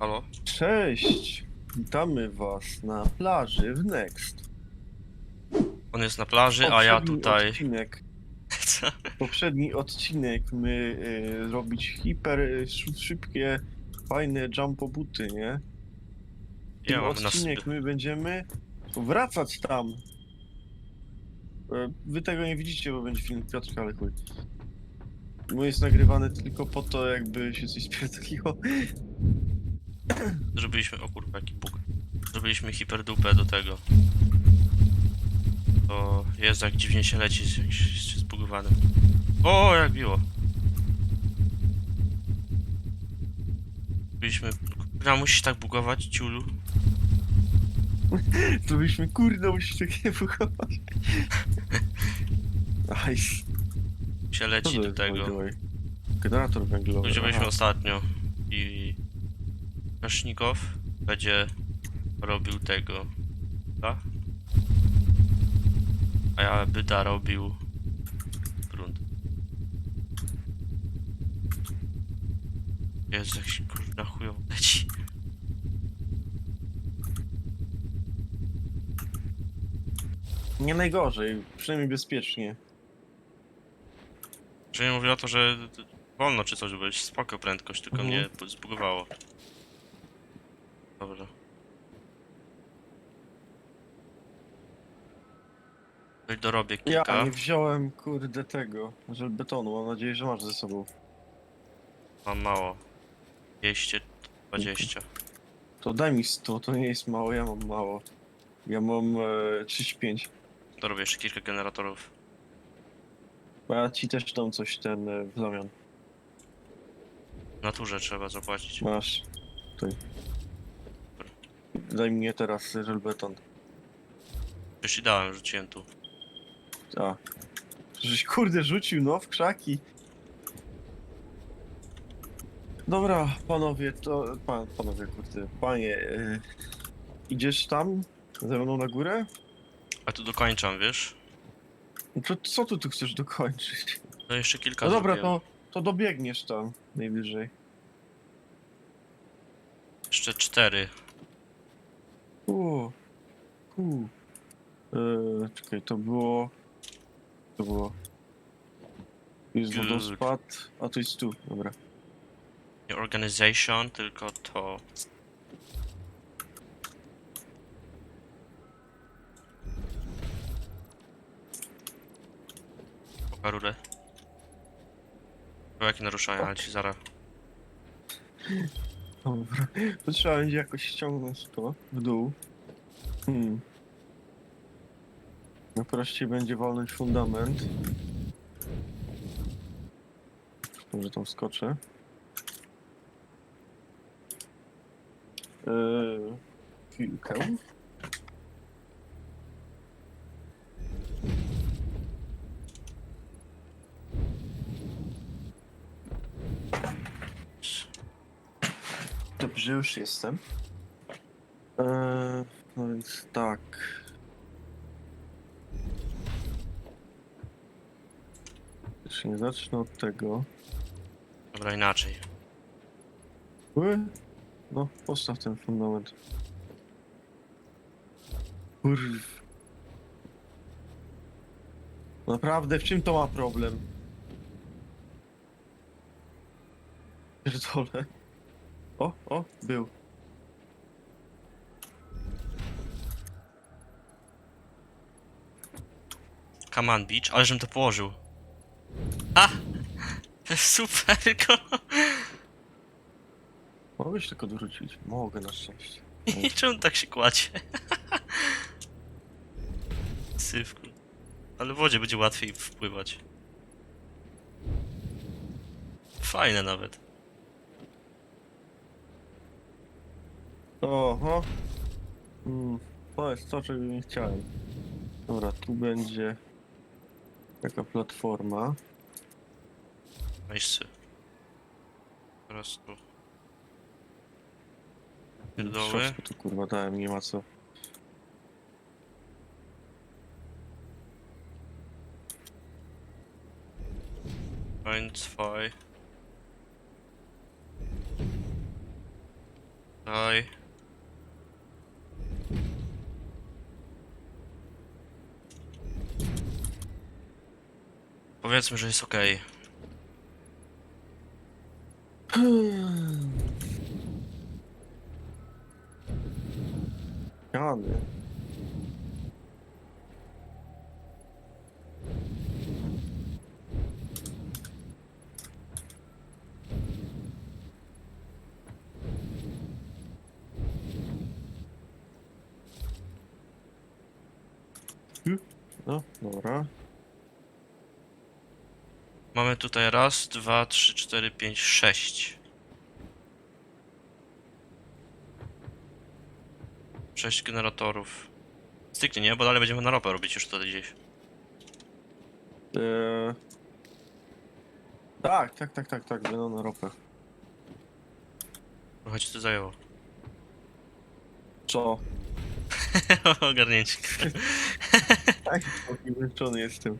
Halo? Cześć! Witamy was na plaży w Next. On jest na plaży, a ja Poprzedni tutaj. Odcinek, Co? poprzedni odcinek my y, robić hiper y, szy- szybkie, fajne jumpo buty, nie? Ten Ja mam na odcinek my będziemy wracać tam. E, Wy tego nie widzicie, bo będzie film Piotrka, ale chuj. Mój jest nagrywany tylko po to, jakby się coś spierdoliło. Zrobiliśmy. O kurwa, jaki bóg. Zrobiliśmy hiperdupę do tego. To jest jak dziwnie się leci z jakimś zbugowanym. O, jak biło. Byliśmy. Kurwa, musisz tak bugować, ciulu. To byśmy, kurde, musisz takie wychować. Aj, Się leci do tego. Generator węglowy. Gdzie byliśmy ostatnio. I. Kasznikow będzie robił tego. Tak? A ja byda robił. grunt. Jest jak się kurwa chujowo leci. Nie najgorzej, przynajmniej bezpiecznie. Nie mówię o to, że wolno czy coś, byłeś spoko prędkość, tylko Mhm. mnie zbugowało. Dobra. Dorobię Ja kilka. nie wziąłem, kurde, tego, żelbetonu. Mam nadzieję, że masz ze sobą. Mam mało. 220. To daj mi 100, to nie jest mało, ja mam mało. Ja mam e, 35. Dorobię jeszcze kilka generatorów. Bo ja ci też dam coś ten e, w zamian. W naturze trzeba zapłacić. Masz. Mnie teraz żelbeton. Już ci dałem, rzuciłem tu. A. Żeś kurde rzucił, no, w krzaki. Dobra, panowie, to... Pan, panowie, kurde, panie, e, idziesz tam ze mną na górę? A tu dokończam, wiesz? To co ty tu chcesz dokończyć? No jeszcze kilka No dobra, zrobiłem. to, to dobiegniesz tam najwyżej. Jeszcze cztery. U, u. E, czekaj, to było... To było... Tu jest Good. wodospad, a to jest tu, dobra. Nie organization, tylko to. Oka rurę. Jakie naruszania, ale ci zaraz. Dobra, to trzeba będzie jakoś ściągnąć to w dół. Hmm. Najprościej będzie walnąć fundament. Może tam skoczę. Eee, chwilkę. Dobrze, już jestem. Eee, no więc tak. Jeszcze nie zacznę od tego. Dobra, inaczej. Ły? No, postaw ten fundament. Kurw. Naprawdę, w czym to ma problem? Pierdolę. O, o, był. Kaman Beach, ale żebym to położył. A! Super go! Mogłeś tylko odwrócić? Mogę na szczęście. I czemu tak się kładzie? Sywku. Ale w wodzie będzie łatwiej wpływać. Fajne nawet. Oho. Mm, to jest to, czego nie chciałem. Dobra, tu będzie taka platforma. Miejsce. Teraz tu. Pierdoły. Troszkę tu kurwa dałem, nie ma co. Eins, zwei. Daj. Powiedzmy, że jest ok. Jany. No, dobra. Mamy tutaj raz, dwa, trzy, cztery, pięć, sześć. Sześć generatorów. Styknie, nie? Bo dalej będziemy na ropę robić już tutaj gdzieś. Eee... Tak, tak, tak, tak, tak, będą na ropę. Trochę ci to zajęło. Co? Ogarnięcie. Tak, zmęczony jestem.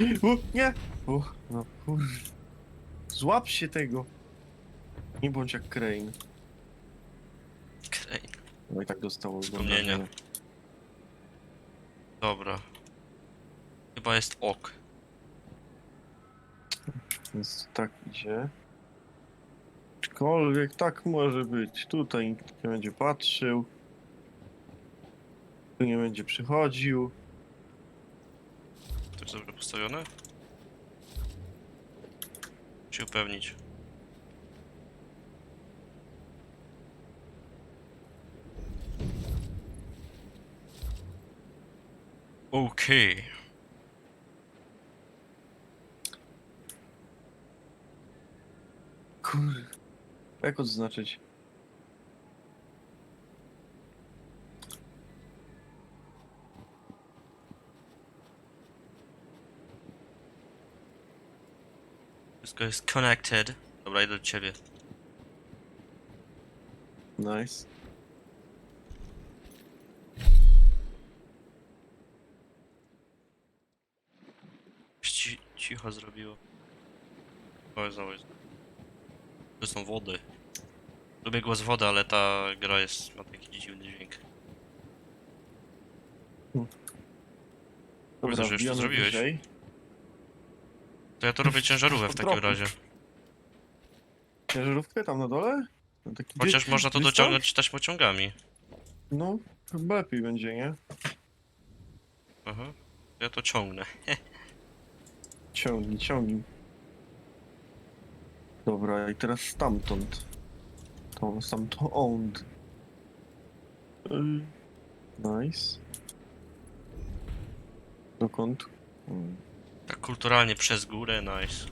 U, nie! U, no kur... Złap się tego! Nie bądź jak Crane. Okej, No i tak dostało Wspomnienia. Dobra. Chyba jest ok. Więc tak idzie. Aczkolwiek tak może być. Tutaj nikt nie będzie patrzył. Tu nie będzie przychodził. Jest dobrze postawione? Się upewnić. Okej. Kur... Jak odznaczyć? Wszystko jest connected. Dobra, idę do ciebie. Nice. Ci, cicho zrobiło. O, znowu jest. To są wody. Lubię głos wody, ale ta gra jest, ma taki dziwny dźwięk. Widzę, że już to zrobiłeś. To ja to robię ciężarówkę w takim razie. Ciężarówkę tam na dole? No taki Chociaż można to dystans? dociągnąć taśmociągami. No, chyba lepiej będzie, nie? Aha. Ja to ciągnę. Ciągnij, ciągnij. Dobra, i teraz stamtąd. To stamtąd. Nice. Dokąd? Hmm. Tak kulturalnie przez górę, nice.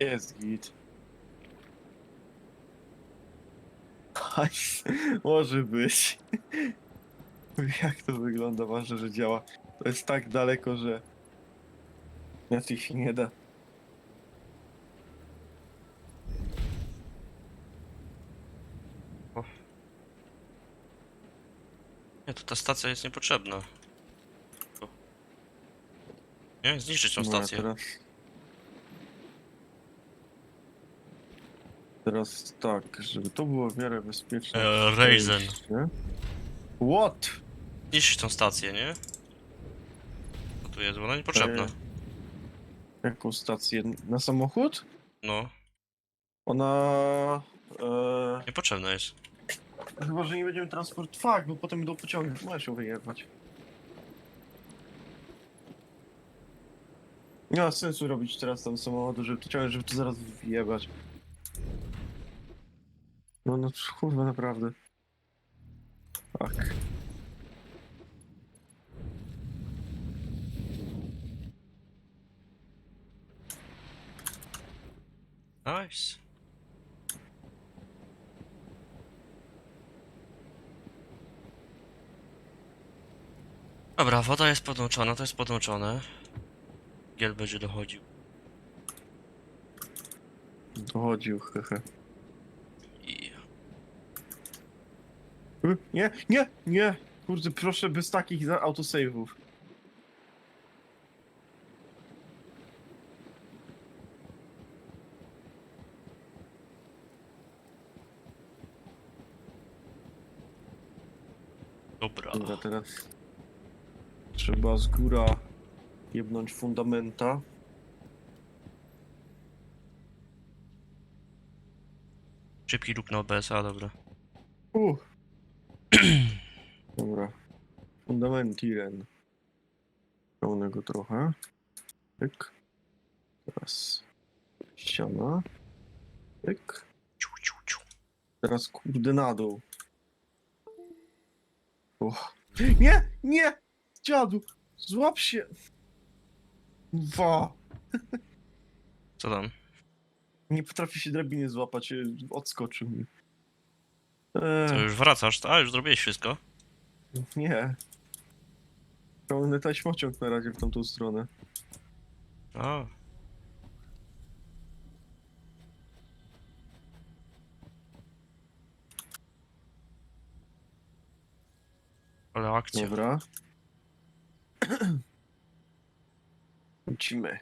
Jest git. Może być. Jak to wygląda? Ważne, że działa. To jest tak daleko, że inaczej się nie da. Nie, to ta stacja jest niepotrzebna. Nie, zniszczyć tą Dobra, stację. Teraz... teraz tak, żeby to było w miarę bezpieczne. Raisin. przejście. What? Zniszczyć tą stację, nie? Co tu jest? Bo Ona niepotrzebna. Eee. Jaką stację? Na samochód? No, Ona... E, niepotrzebna jest. Chyba, że nie będziemy transport... Bo potem będą pociągi. Możesz ją wyjechać. Nie ma sensu robić teraz tam samochodu, żeby to żeby to zaraz wyjebać. No, no kurwa, naprawdę. Tak. Nice. Dobra, woda jest podłączona, to jest podłączone. Giel będzie dochodził. Dochodził, hehe. Hmm, nie, nie, nie! Kurde, proszę bez takich autosave'ów. Dobra. Dobra, teraz trzeba z góra jebnąć fundamenta. Szybki luk na OBS-a, dobra. Uh. Dobra. Fundamentiren. Pełnego trochę. Pyk. Teraz ściana. Pyk. Ciu, ciu, ciu. Teraz kurde na dół. Uch. Nie! Nie! Dziadu! Złap się! Wa! Co tam? Nie potrafi się drabiny złapać, e, odskoczył mi. Co, Eee, już wracasz? A, już zrobiłeś wszystko? nie. Pełny taśmociąg na razie w tamtą stronę. A. Ale akcja. Dobra. Lecimy.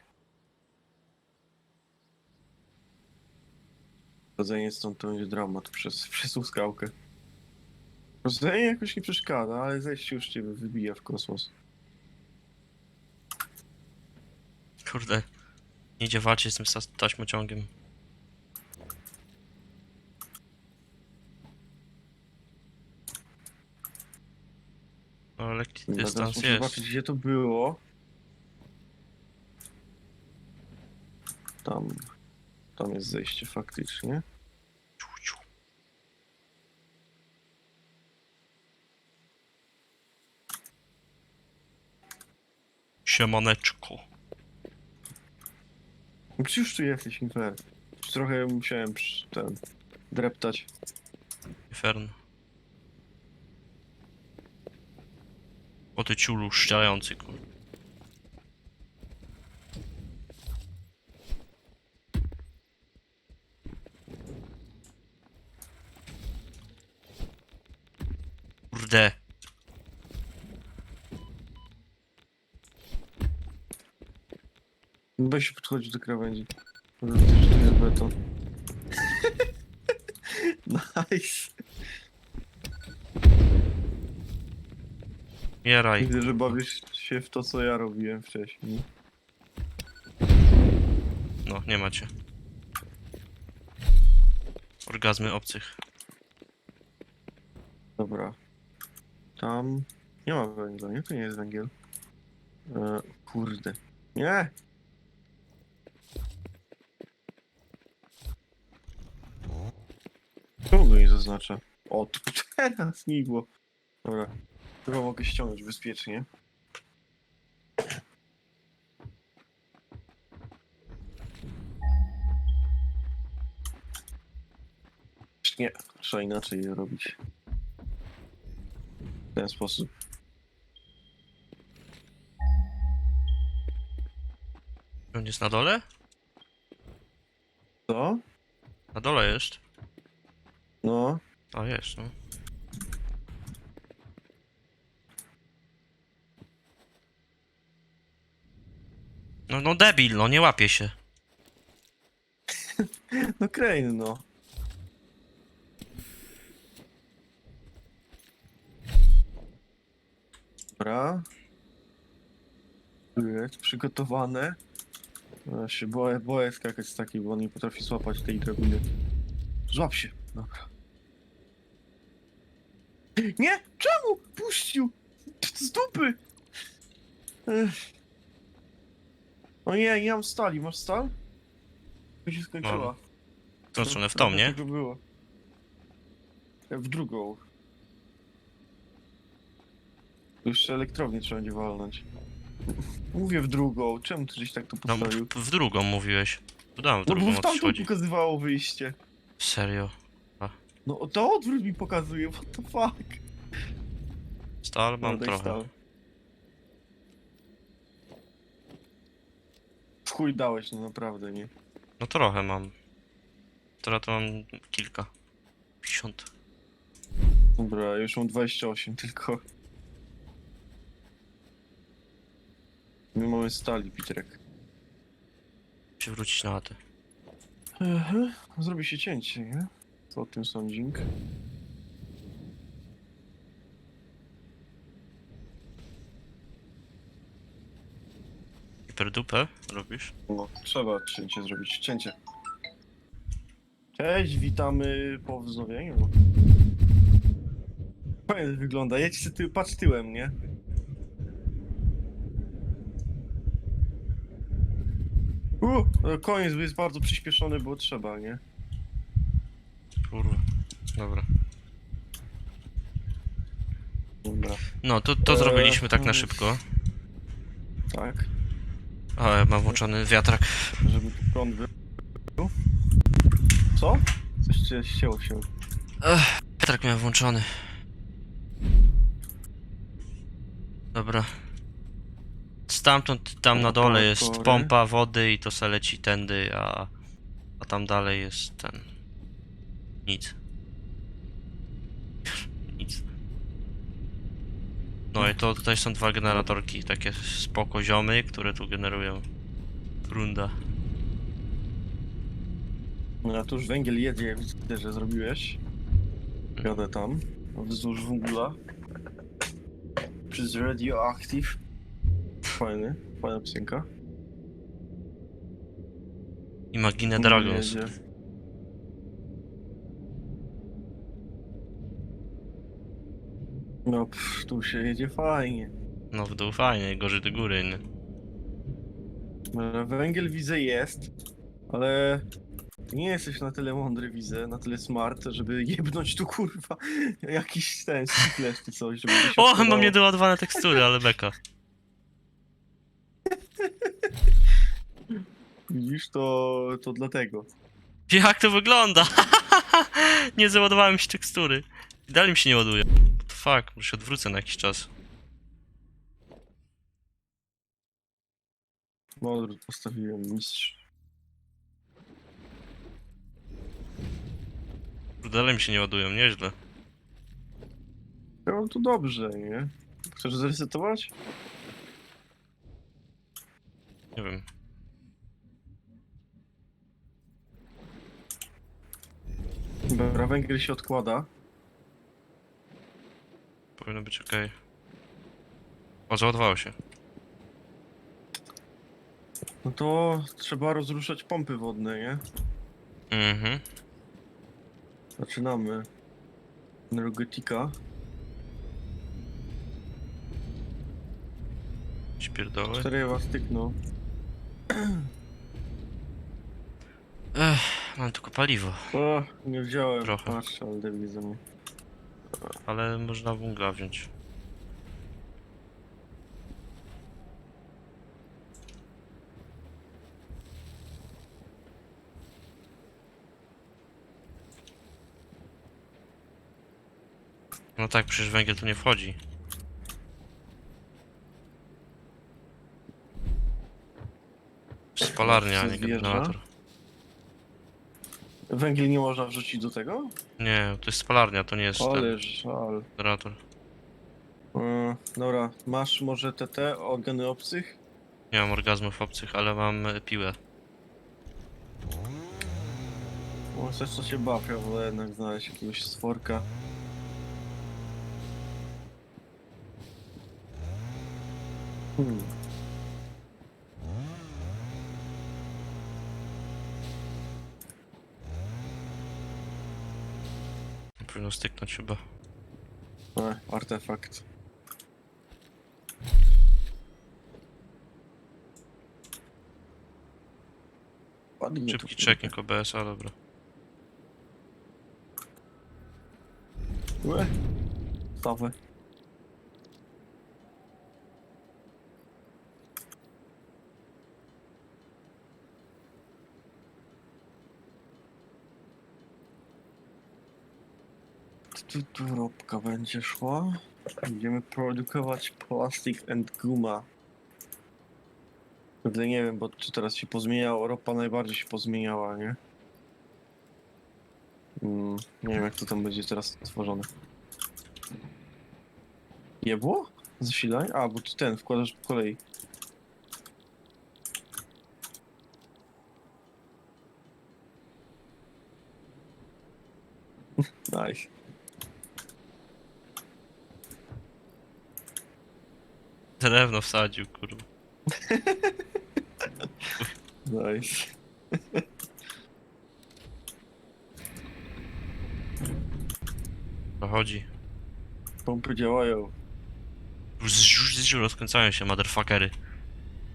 Chodzenie stąd to będzie dramat przez, przez skałkę. Chodzenie jakoś nie przeszkadza, ale zejście już cię wybija w kosmos. Kurde. Nie idzie walczyć z tym taśmociągiem. Ale lekki Dobra, teraz dystans muszę jest. zobaczyć gdzie to było. Tam. Tam jest zejście faktycznie. Ciu, ciu. Siemaneczko. No Przecież już tu jesteś, fair. Już Trochę musiałem przy- ten dreptać. Fern. O ty ciulu szczelający, kur... Kurde. Weź się podchodzi do krawędzi. Może to że to jest beton. nice. Mieraj. Widzę, że bawisz się w to, co ja robiłem wcześniej. No, nie macie. Orgazmy obcych. Dobra. Tam nie ma węgla, nie? To nie jest węgiel. E, kurde. Nie! Czemu go nie zaznacza? O, tu teraz migło. Dobra. Chyba mogę ściągnąć bezpiecznie. Nie, trzeba inaczej je robić. W ten sposób. On jest na dole? Co? Na dole jest. No. A jest, no. No, no debil, no nie łapie się. No Crane, no. Dobra. Jest przygotowane. Ja się boję, boję skakać z takiej, bo on nie potrafi złapać tej drabiny. Złap się. Dobra. Nie! Czemu? Puścił! Z dupy! Ech. O nie, nie mam stali. Masz stal? To się skończyła. W tą stronę, w tą, nie? Tego było. W drugą. Już elektrownię trzeba będzie walnąć. Mówię w drugą. Czemu ty żeś tak to No, postawił? w, w drugą mówiłeś. Tu dam w No drugą, bo w o co tamtą chodzi. pokazywało wyjście. Serio. No to odwrót mi pokazuje, what the fuck. Stal mam No, trochę. stałe. Chuj dałeś, no naprawdę, nie? No trochę mam. Teraz to mam kilka. 50. Dobra, już mam 28 tylko. My mamy stali, Piterek. Przywrócić na chatę. Zrobi się cięcie, nie? Co o tym sądzink? Pierdupę robisz? No, trzeba cięcie zrobić, cięcie. Cześć, witamy po wznowieniu. Fajnie wygląda, jedź ty, patrz tyłem, nie? U, e, koniec jest bardzo przyspieszony, bo trzeba, nie? Kurwa. Dobra. Dobra, No, to, to Eee, zrobiliśmy tak na szybko. tak, A, ja mam włączony wiatrak. żeby tu prąd był. Co? Coś cię ścięło się. Ech, wiatrak miałem włączony. Dobra. Stamtąd tam na dole jest pompa wody i to se leci tędy, a, a tam dalej jest ten... Nic. No i to tutaj są dwa generatorki, takie spoko ziomy, które tu generują runda. No a tu już węgiel jedzie, jak widzę, że zrobiłeś. Jadę tam, wzdłuż węgla. Przez Radioactive. Fajny, fajna piosenka. Imagine Dragons. jedzie. No, pff, tu się jedzie fajnie. No w dół fajnie, gorzej do góry, nie? No, Węgiel widzę jest, ale nie jesteś na tyle mądry, widzę, na tyle smart, żeby jebnąć tu kurwa jakiś ten stiklerz czy coś, żeby się O, mam niedoładowane tekstury, ale beka. Widzisz, to, to dlatego. Jak to wygląda? nie załadowałem się tekstury. Dalej mi się nie ładuje. Fuck, może się odwrócę na jakiś czas. Modry postawiłem, mistrz. Dalej mi się nie ładują, nieźle. Ja mam tu dobrze, nie? Chcesz zresetować? Nie wiem. Dobra, węgiel się odkłada. Powinno być ok. O, załadowało się. No to trzeba rozruszać pompy wodne, nie? Mhm. Zaczynamy. Energetika. Śpierdoły. Cztery was stykną. Ech, mam tylko paliwo. O, nie wziąłem. Trochę. Patrz, ale. Ale można wungla wziąć. No tak, przecież węgiel tu nie wchodzi. Spalarnia, a nie generator. Węgiel nie można wrzucić do tego? Nie, to jest spalarnia, to nie jest ten Ale żal. generator. E, dobra, masz może TT, organy obcych? Nie mam orgazmów obcych, ale mam e, piłę. Może coś co się bawia, wolę jednak znaleźć jakiegoś stworka. Hmm. Powinno styknąć chyba. E, artefakt. Ładnie Szybki checking OBS, a dobra. Łe. Stawę. Tu, ropka będzie szła. Będziemy produkować plastik and guma. Kurde, nie wiem, bo czy teraz się pozmieniało, ropa najbardziej się pozmieniała, nie? Mm, nie wiem jak to tam będzie teraz tworzone. Jebło? Zasilaj? A, bo ty ten wkładasz po kolei. Nice. Drewno wsadził, kurwa. Nice. Dochodzi. Pompy działają. Rozkręcają się, motherfuckery.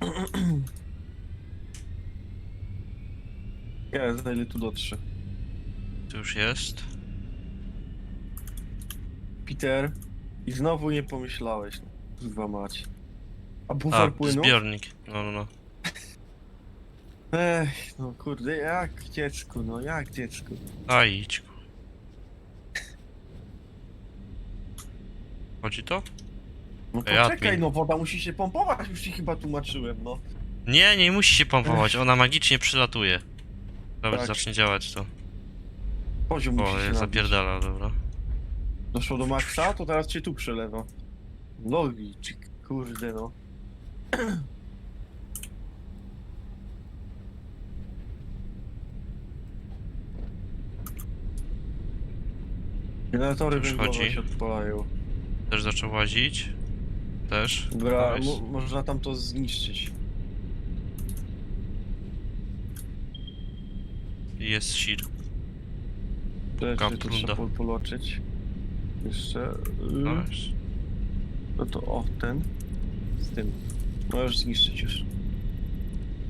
Ja za ile tu dotrze. Tu już jest. Peter, i znowu nie pomyślałeś. no. Kurwa mać. A A, bufor płynu? zbiornik. No, no, no. Ech, no kurde, jak dziecku, no jak dziecku. A idź. ku. Chodzi to? No to Ej, czekaj, admin. no woda musi się pompować, już ci chyba tłumaczyłem, no. Nie, nie musi się pompować, ona magicznie przylatuje. Dobra, Tak. zacznie działać to. Poziom O, musi się nabić. zapierdala, dobra. Doszło do maksa, to teraz cię tu przelewa. Logik, kurde no. Generatory Już węglowe chodzi. się odpalają. Też zaczął łazić. Też. Dobra, Nice. mo można tam to zniszczyć. I jest sir. To jeszcze tu Kaprunda. trzeba po- poloczyć. Jeszcze. y, Nice. No to o, ten. Z tym. Możesz zniszczyć już.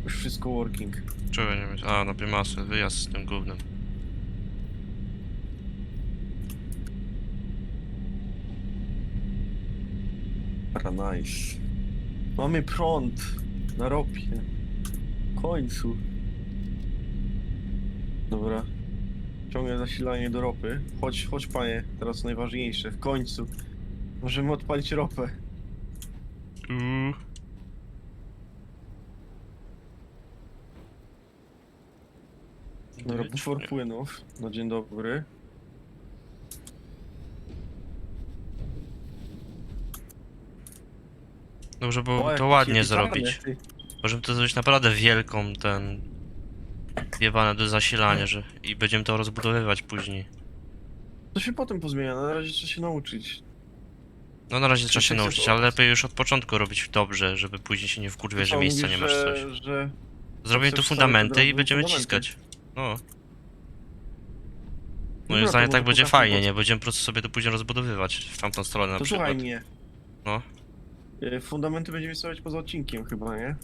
Już wszystko working. Czego nie mieć? A, na masę, wyjazd z tym gównem. Para nice. Mamy prąd na ropie. W końcu. Dobra. Ciągnę zasilanie do ropy. Chodź, chodź panie, teraz najważniejsze. W końcu. Możemy odpalić ropę. Uuu. Bufor nie. płynów. No dzień dobry. Dobrze, bo O, to ładnie zrobić. Możemy to zrobić naprawdę wielką, ten... Jebane do zasilania, że... I będziemy to rozbudowywać później. To się potem pozmienia, na razie trzeba się nauczyć. No na razie trzeba się nauczyć, ale lepiej już od początku robić dobrze, żeby później się nie wkurwie, że miejsca nie masz coś. Że... Zrobimy tu fundamenty i będziemy ciskać. No. Moim to zdaniem może tak będzie fajnie, nie? Będziemy po prostu sobie to później rozbudowywać w tamtą stronę na To przykład. słuchaj mnie. No. Y, Fundamenty będziemy stawiać poza odcinkiem chyba, nie?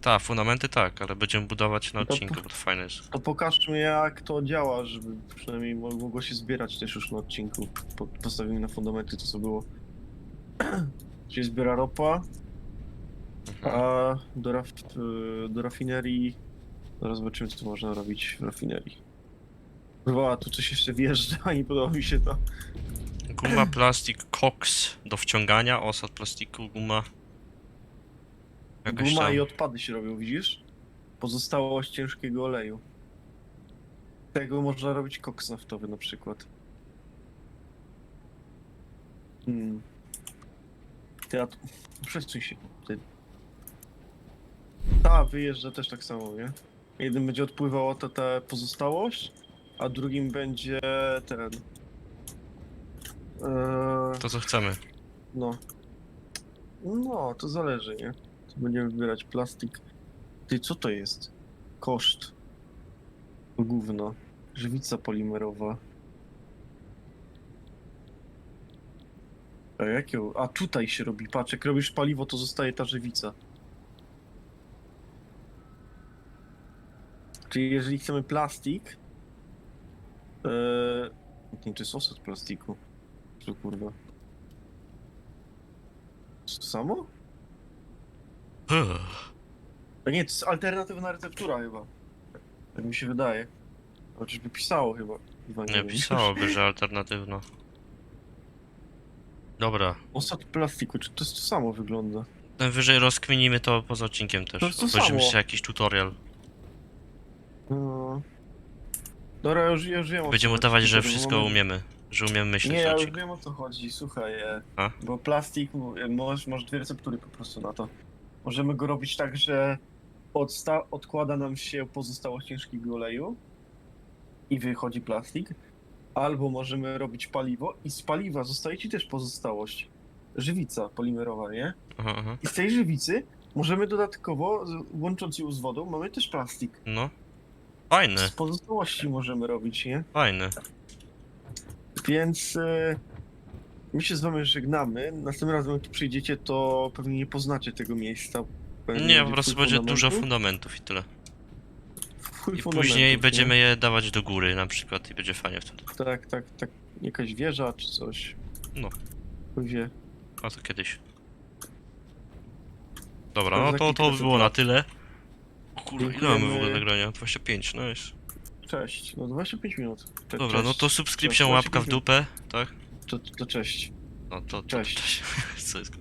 Tak, fundamenty tak, ale będziemy budować na No to odcinku, bo to fajne jest. To pokażmy jak to działa, żeby przynajmniej mo- mogło się zbierać też już na odcinku. Po, postawimy na fundamenty to co było. Czyli zbiera ropa, Mhm. a do, raf, y, do rafinerii... Zaraz zobaczymy co można robić w rafinerii. Chyba tu coś jeszcze wjeżdża i podoba mi się to. Guma, plastik, koks do wciągania, osad plastiku, guma. Jakaś Guma tam... i odpady się robią, widzisz? Pozostałość ciężkiego oleju. Z Tego można robić koks naftowy na przykład. Hmm. Ty, a... tu- Przesuń się. Ty. Ta, wyjeżdża też tak samo, nie? Jeden będzie odpływała ta, ta pozostałość, a drugim będzie ten... Eee, To co chcemy. no. No, to zależy, nie? To będziemy wybierać plastik. Ty, co to jest? Koszt. Gówno. Żywica polimerowa. A jak ją... A tutaj się robi, patrz, jak robisz paliwo, to zostaje ta żywica. Czyli jeżeli chcemy plastik... Eee... Nie, to jest osad plastiku. Co kurwa? To samo? A nie, to jest alternatywna receptura chyba. Tak mi się wydaje. Chociaż by pisało chyba. Chyba Nie wiem. pisałoby, że alternatywno. Dobra. Osad plastiku, czy to jest to samo wygląda? Najwyżej rozkminimy to poza odcinkiem też. To jest to Obejrzymy samo. się jakiś tutorial. No. Dobra, ja już, już wiem o co Będziemy chodzi, udawać, że tylko wszystko mamy- umiemy. Że umiemy myśleć Nie, ja już wiem o co chodzi, słuchaj, e, A? bo plastik, e, masz, masz dwie receptury po prostu na to. Możemy go robić tak, że odsta- odkłada nam się pozostałość ciężkiego oleju i wychodzi plastik, albo możemy robić paliwo i z paliwa zostaje ci też pozostałość, żywica polimerowa, nie? Aha, aha. I z tej żywicy Możemy dodatkowo, z- łącząc ją z wodą, mamy też plastik. No. Fajne, Z pozostałości możemy robić, nie? fajne. Więc e, my się z wami żegnamy. Następnym razem, jak tu przyjdziecie, to pewnie nie poznacie tego miejsca. Pewnie Nie, po prostu będzie dużo fundamentów i tyle. I później nie? będziemy je dawać do góry na przykład i będzie fajnie wtedy. Tak, tak, tak. Jakaś wieża czy coś. No. Chuj wie. A to kiedyś. Dobra, no to, to było na tyle. O Kurwa, ile mamy w ogóle nagrania? 25, no jest. Cześć. No 25 minut. Cze- Dobra, no cześć. to subskrypcja, Cześć, łapka w 25 dupę, tak? To, to cześć. No to, to Cześć. Co jest?